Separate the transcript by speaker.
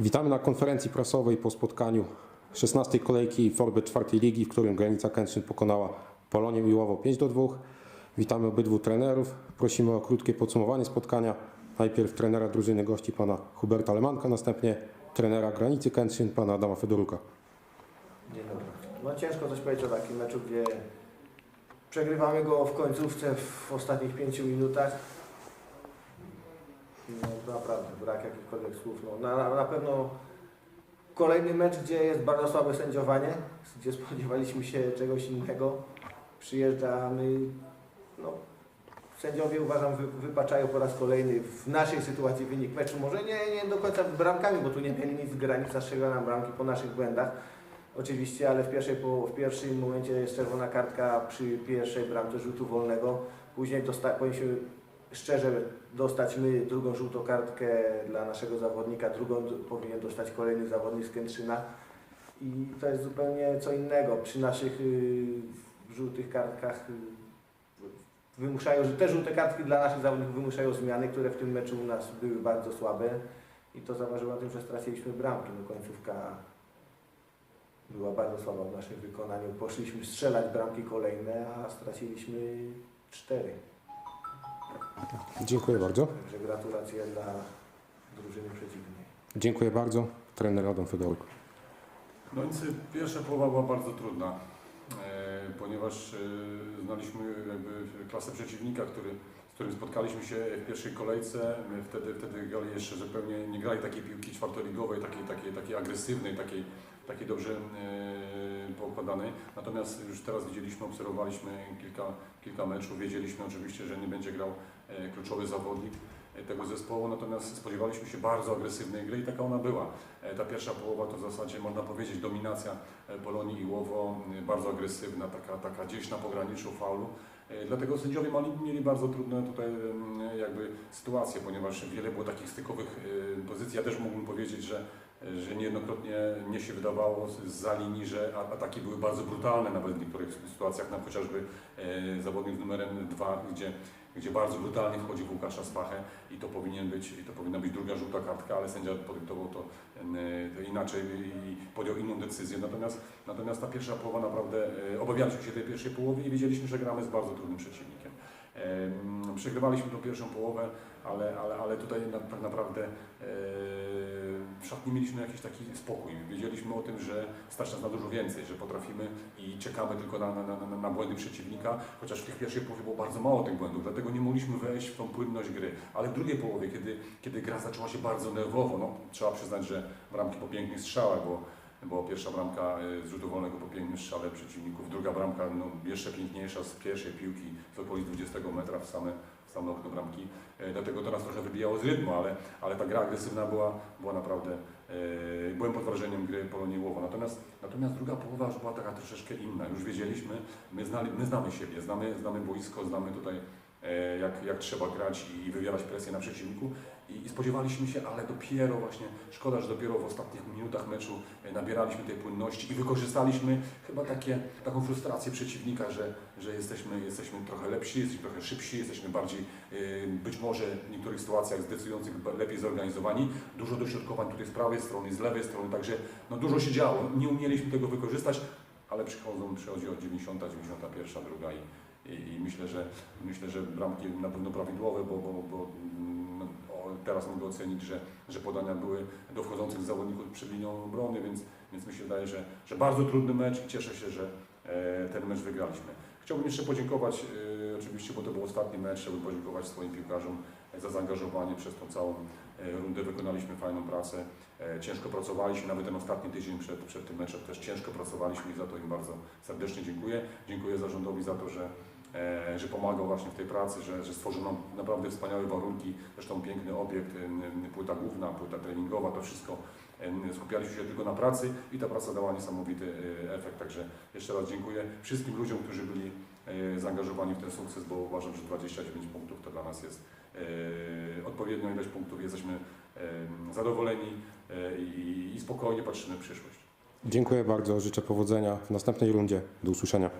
Speaker 1: Witamy na konferencji prasowej po spotkaniu 16 kolejki Forby czwartej ligi, w którym Granica Kętrzyn pokonała Polonię Miłowo 5 do 2. Witamy obydwu trenerów. Prosimy o krótkie podsumowanie spotkania. Najpierw trenera drużyny gości pana Huberta Lemanka, następnie trenera Granicy Kętrzyn pana Adama Fedoruka.
Speaker 2: Dzień dobry. No ciężko coś powiedzieć o takim meczu, gdzie przegrywamy go w końcówce w ostatnich pięciu minutach. Brak jakichkolwiek słów. No, na, na, pewno kolejny mecz, gdzie jest bardzo słabe sędziowanie, gdzie spodziewaliśmy się czegoś innego. Przyjeżdżamy, no sędziowie uważam wy, wypaczają po raz kolejny w naszej sytuacji wynik meczu. Może nie, nie do końca bramkami, bo tu nie mieli nic z granica strzegła nam bramki po naszych błędach. Oczywiście, ale w, pierwszej, po, w pierwszym momencie jest czerwona kartka przy pierwszej bramce rzutu wolnego. Później powinniśmy szczerze dostać my drugą żółtą kartkę dla naszego zawodnika, drugą powinien dostać kolejny zawodnik z Kętrzyna. I to jest zupełnie co innego. Przy naszych y, żółtych kartkach y, wymuszają, że te żółte kartki dla naszych zawodników wymuszają zmiany, które w tym meczu u nas były bardzo słabe. I to zaważyło na tym, że straciliśmy bramki. No końcówka była bardzo słaba w naszym wykonaniu. Poszliśmy strzelać bramki kolejne, a straciliśmy cztery.
Speaker 1: Dziękuję bardzo.
Speaker 2: Także gratulacje dla drużyny przeciwnej.
Speaker 1: Dziękuję bardzo. Trener Adam Fedoruk.
Speaker 3: No więc y, pierwsza połowa była bardzo trudna, e, ponieważ e, znaliśmy jakby klasę przeciwnika, który, z którym spotkaliśmy się w pierwszej kolejce. My wtedy, wtedy grali jeszcze zupełnie, nie grali takiej piłki czwartoligowej, takiej, takiej, takiej agresywnej, takiej, takiej dobrze e, poukładanej. Natomiast już teraz widzieliśmy, obserwowaliśmy kilka, kilka meczów, wiedzieliśmy oczywiście, że nie będzie grał e, kluczowy zawodnik e, tego zespołu, natomiast spodziewaliśmy się bardzo agresywnej gry i taka ona była. Ta pierwsza połowa to w zasadzie można powiedzieć dominacja Polonii i Łowo, bardzo agresywna, taka, taka gdzieś na pograniczu faulu. Dlatego sędziowie mieli, bardzo trudne tutaj em, jakby sytuacje, ponieważ wiele było takich stykowych pozycji. Ja też mógłbym powiedzieć, że, że niejednokrotnie mnie się wydawało za linii, że ataki były bardzo brutalne nawet w niektórych sytuacjach, na chociażby e, zawodnik z numerem 2, gdzie gdzie bardzo brutalnie wchodzi w Łukasza Spachę i to powinien być, to powinna być druga żółta kartka, ale sędzia podyktował to, to inaczej i podjął inną decyzję. Natomiast, natomiast ta pierwsza połowa naprawdę, e, obawialiśmy się tej pierwszej połowy i wiedzieliśmy, że gramy z bardzo trudnym przeciwnikiem. Przegrywaliśmy tą pierwszą połowę, ale, ale, ale tutaj tak naprawdę e, w szatni mieliśmy jakiś taki spokój. Wiedzieliśmy o tym, że stać nas na dużo więcej, że potrafimy i czekamy tylko na, na, na, na błędy przeciwnika, chociaż w tych pierwszej połowie było bardzo mało tych błędów, dlatego nie mogliśmy wejść w tą płynność gry. Ale w drugiej połowie, kiedy, kiedy gra zaczęła się bardzo nerwowo, no, trzeba przyznać, że bramki po pięknych strzałach, bo bo pierwsza bramka y, z rzutu wolnego po pięknym strzale przeciwników, druga bramka no, jeszcze piękniejsza z pierwszej piłki z okolic 20 metra w same, w same okno bramki. E, Dlatego nas trochę wybijało z rytmu, ale, ale ta gra agresywna była, była naprawdę, e, byłem pod wrażeniem gry Polonii Łowo. Natomiast, natomiast druga połowa już była taka troszeczkę inna. Już wiedzieliśmy, my, znali, my znamy siebie, znamy, znamy boisko, znamy tutaj e, jak, jak trzeba grać i wywierać presję na przeciwniku. I, I spodziewaliśmy się, ale dopiero właśnie, szkoda, że dopiero w ostatnich minutach meczu e, nabieraliśmy tej płynności i wykorzystaliśmy chyba takie, taką frustrację przeciwnika, że, że jesteśmy, jesteśmy trochę lepsi, jesteśmy trochę szybsi, jesteśmy bardziej, e, być może w niektórych sytuacjach zdecydujących lepiej zorganizowani. Dużo dośrodkowań tutaj z prawej strony, z lewej strony, także no, dużo się działo. Nie umieliśmy tego wykorzystać, ale przychodzą, przychodzi od 90, 91, druga i, i, myślę, że myślę, że bramki na pewno prawidłowe, bo, bo, bo mm, teraz mogę ocenić, że, że podania były do wchodzących zawodników przed linią obrony, więc, więc mi się wydaje, że, że bardzo trudny mecz i cieszę się, że e, ten mecz wygraliśmy. Chciałbym jeszcze podziękować, e, oczywiście, bo to był ostatni mecz, chciałbym podziękować swoim piłkarzom za zaangażowanie przez tą całą e, rundę. Wykonaliśmy fajną pracę, ciężko pracowaliśmy, nawet ten ostatni tydzień przed, przed tym meczem też ciężko pracowaliśmy i za to im bardzo serdecznie dziękuję. Dziękuję zarządowi za to, że że pomagał właśnie w tej pracy, że, że nam naprawdę wspaniałe warunki, zresztą piękny obiekt, em, płyta główna, płyta treningowa, to wszystko em, skupialiśmy się tylko na pracy i ta praca dała niesamowity e, efekt, także jeszcze raz dziękuję wszystkim ludziom, którzy byli e, zaangażowani w ten sukces, bo uważam, że 29 punktów to dla nas jest e, odpowiednią ilość punktów, jesteśmy zadowoleni e, i spokojnie patrzymy w przyszłość.
Speaker 1: Dziękuję bardzo. Życzę powodzenia w następnej rundzie. Do usłyszenia.